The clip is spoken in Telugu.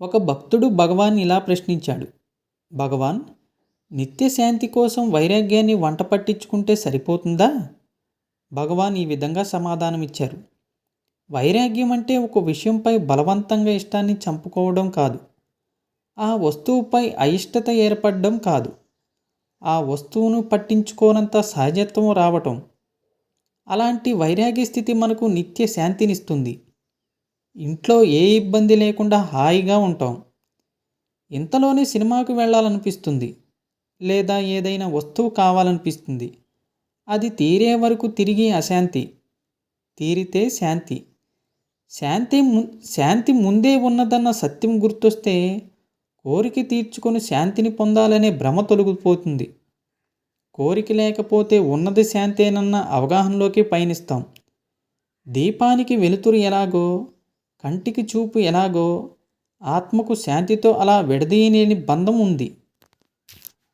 ఒక భక్తుడు భగవాన్ ఇలా ప్రశ్నించాడు. భగవాన్ నిత్యశాంతి కోసం వైరాగ్యాన్ని వంట పట్టించుకుంటే సరిపోతుందా? భగవాన్ ఈ విధంగా సమాధానమిచ్చారు. వైరాగ్యం అంటే ఒక విషయంపై బలవంతంగా ఇష్టాన్ని చంపుకోవడం కాదు. ఆ వస్తువుపై అయిష్టత ఏర్పడడం కాదు. ఆ వస్తువును పట్టించుకోనంత సహజత్వం రావటం. అలాంటి వైరాగ్య స్థితి మనకు నిత్య శాంతినిస్తుంది. ఇంట్లో ఏ ఇబ్బంది లేకుండా హాయిగా ఉంటాం. ఇంతలోనే సినిమాకు వెళ్ళాలనిపిస్తుంది. లేదా ఏదైనా వస్తువు కావాలనిపిస్తుంది. అది తీరే వరకు తిరిగి అశాంతి. తీరితే శాంతి. శాంతి ము శాంతి ముందే ఉన్నదన్న సత్యం గుర్తొస్తే కోరిక తీర్చుకొని శాంతిని పొందాలనే భ్రమ తొలగిపోతుంది. కోరిక లేకపోతే ఉన్నది శాంతేనన్న అవగాహనలోకి పయనిస్తాం. దీపానికి వెలుతురు ఎలాగో కంటికి చూపు ఎలాగో ఆత్మకు శాంతితో అలా విడదీయలేని బంధం ఉంది.